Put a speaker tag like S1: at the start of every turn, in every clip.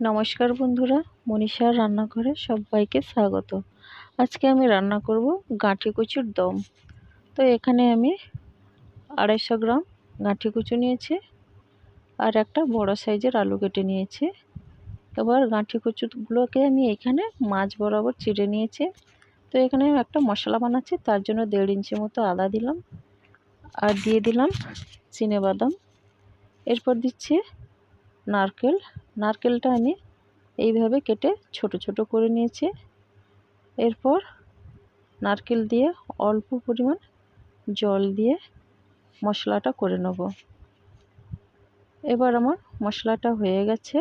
S1: নমস্কার বন্ধুরা, মনীষার রান্নাঘরে সবাইকে স্বাগত। আজকে আমি রান্না করব গাঁঠি কচুর দম। তো এখানে আমি আড়াইশো গ্রাম গাঁঠি কুচু নিয়েছি আর একটা বড় সাইজের আলু কেটে নিয়েছি। এবার গাঁঠি কচুগুলোকে আমি এখানে মাছ বরাবর চিড়ে নিয়েছি। তো এখানে আমি একটা মশলা বানাচ্ছি, তার জন্য দেড় ইঞ্চি মতো আদা দিলাম আর দিয়ে দিলাম চিনে বাদাম। এরপর দিচ্ছি নারকেল। নারকেলটা আমি এইভাবে কেটে ছোট ছোট করে নিয়েছি। এরপর নারকেল দিয়ে অল্প পরিমাণ জল দিয়ে মশলাটা করে নেব। এবার আমার মশলাটা হয়ে গেছে।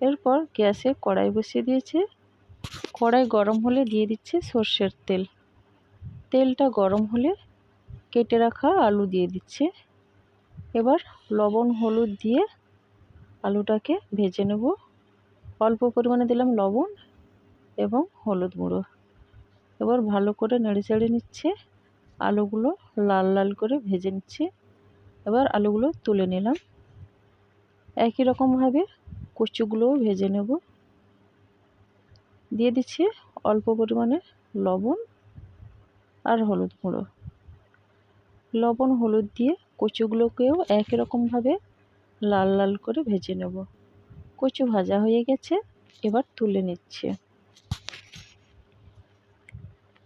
S1: এরপর গ্যাসে কড়াই বসিয়ে দিয়েছি। কড়াই গরম হলে দিয়ে দিচ্ছি সর্ষের তেল। তেলটা গরম হলে কেটে রাখা আলু দিয়ে দিচ্ছে। এবার লবণ, হলুদ দিয়ে আলুটাকে ভেজে নেব। অল্প পরিমাণে দিলাম লবণ এবং হলুদ গুঁড়ো। এবার ভালো করে নেড়ে চেড়ে নিচ্ছে। আলুগুলো লাল লাল করে ভেজে নিচ্ছে। এবার আলুগুলো তুলে নিলাম। একই রকমভাবে কচুগুলোও ভেজে নেব। দিয়ে দিচ্ছি অল্প পরিমাণে লবণ আর হলুদ গুঁড়ো। লবণ হলুদ দিয়ে কচুগুলোকেও একই রকমভাবে লাল লাল করে ভেজে নেব। কচু ভাজা হয়ে গেছে, এবার তুলে নিচ্ছে।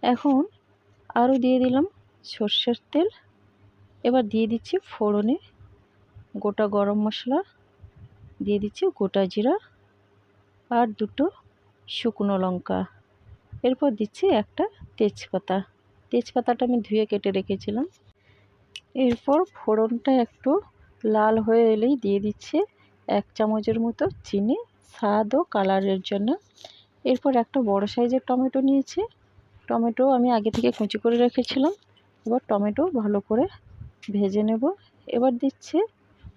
S1: এখন আরও দিয়ে দিলাম সর্ষের তেল। এবার দিয়ে দিচ্ছি ফোড়নে গোটা গরম মশলা। দিয়ে দিচ্ছি গোটা জিরা আর দুটো শুকনো লঙ্কা। এরপর দিচ্ছি একটা তেজপাতা। তেজপাতাটা আমি ধুয়ে কেটে রেখেছিলাম। এরপর ফোড়নটা একটু লাল হয়ে এলেই দিয়ে দিচ্ছি এক চামচের মতো চিনি, স্বাদ ও কালারের জন্য। এরপর একটা বড় সাইজের টমেটো নিয়েছি। টমেটো আমি আগে থেকে কুচি করে রেখেছিলাম। এবার টমেটো ভালো করে ভেজে নেব। এবার দিচ্ছি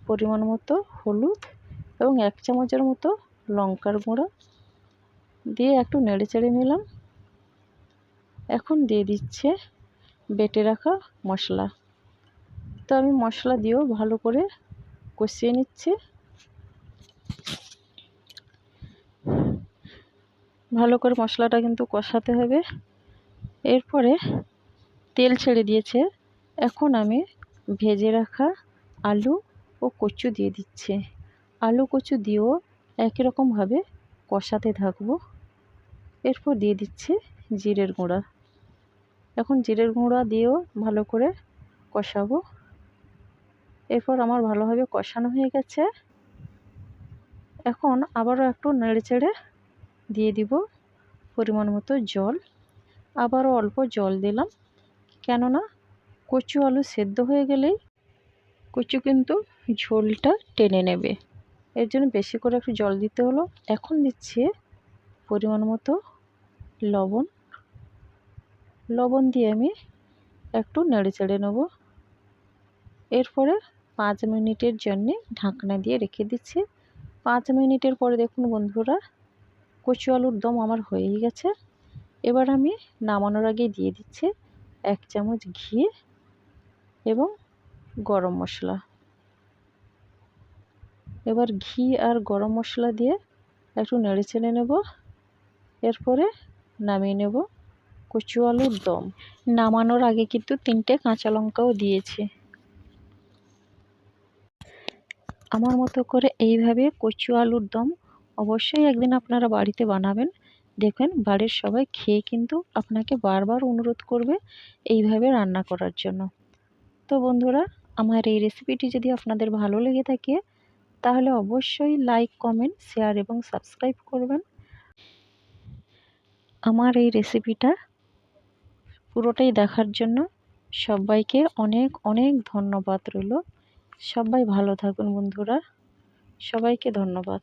S1: পরিমাণ মতো হলুদ এবং এক চামচের মতো লঙ্কার গুঁড়ো। দিয়ে একটু নেড়ে চেড়ে নিলাম। এখন দিয়ে দিচ্ছে বেটে রাখা মশলা। তো আমি মশলা দিয়েও ভালো করে কষিয়ে নিচ্ছি। ভালো করে মশলাটা কিন্তু কষাতে হবে। এরপরে তেল ছেড়ে দিয়েছে। এখন আমি ভেজে রাখা আলু ও কচু দিয়ে দিচ্ছি। আলু কচু দিয়েও একই রকমভাবে কষাতে থাকব। এরপর দিয়ে দিচ্ছি জিরের গুঁড়া। এখন জিরের গুঁড়া দিয়েও ভালো করে কষাবো। এরপর আমার ভালোভাবে কষানো হয়ে গেছে। এখন আবারও একটু নেড়ে চেড়ে দিয়ে দিব পরিমাণ মতো জল। আবারও অল্প জল দিলাম। কেননা কচু আলু সেদ্ধ হয়ে গেলেই কচু কিন্তু ঝোলটা টেনে নেবে। এর জন্য বেশি করে একটু জল দিতে হলো। এখন দিচ্ছি পরিমাণ মতো লবণ। লবণ দিয়ে আমি একটু নেড়ে চেড়ে নেব। এরপরে পাঁচ মিনিটের জন্যে ঢাকনা দিয়ে রেখে দিচ্ছি। পাঁচ মিনিটের পরে দেখুন বন্ধুরা, কচু আলুর দম আমার হয়েই গেছে। এবার আমি নামানোর আগে দিয়ে দিচ্ছি এক চামচ ঘি এবং গরম মশলা। এবার ঘি আর গরম মশলা দিয়ে একটু নেড়ে চেড়ে নেব। এরপরে নামিয়ে নেব কচু আলুর দম। নামানোর আগে কিন্তু তিনটে কাঁচা লঙ্কাও দিয়েছি। আমার মতো করে এইভাবে কচু আলুর দম অবশ্যই একদিন আপনারা বাড়িতে বানাবেন। দেখবেন বাড়ির সবাই খেয়ে কিন্তু আপনাকে বারবার অনুরোধ করবে এইভাবে রান্না করার জন্য। তো বন্ধুরা, আমার এই রেসিপিটি যদি আপনাদের ভালো লেগে থাকে, তাহলে অবশ্যই লাইক কমেন্ট শেয়ার এবং সাবস্ক্রাইব করবেন। আমার এই রেসিপিটা পুরোটাই দেখার জন্য সবাইকে অনেক অনেক ধন্যবাদ রইল। সবাই ভালো থাকুন বন্ধুরা। সবাইকে ধন্যবাদ।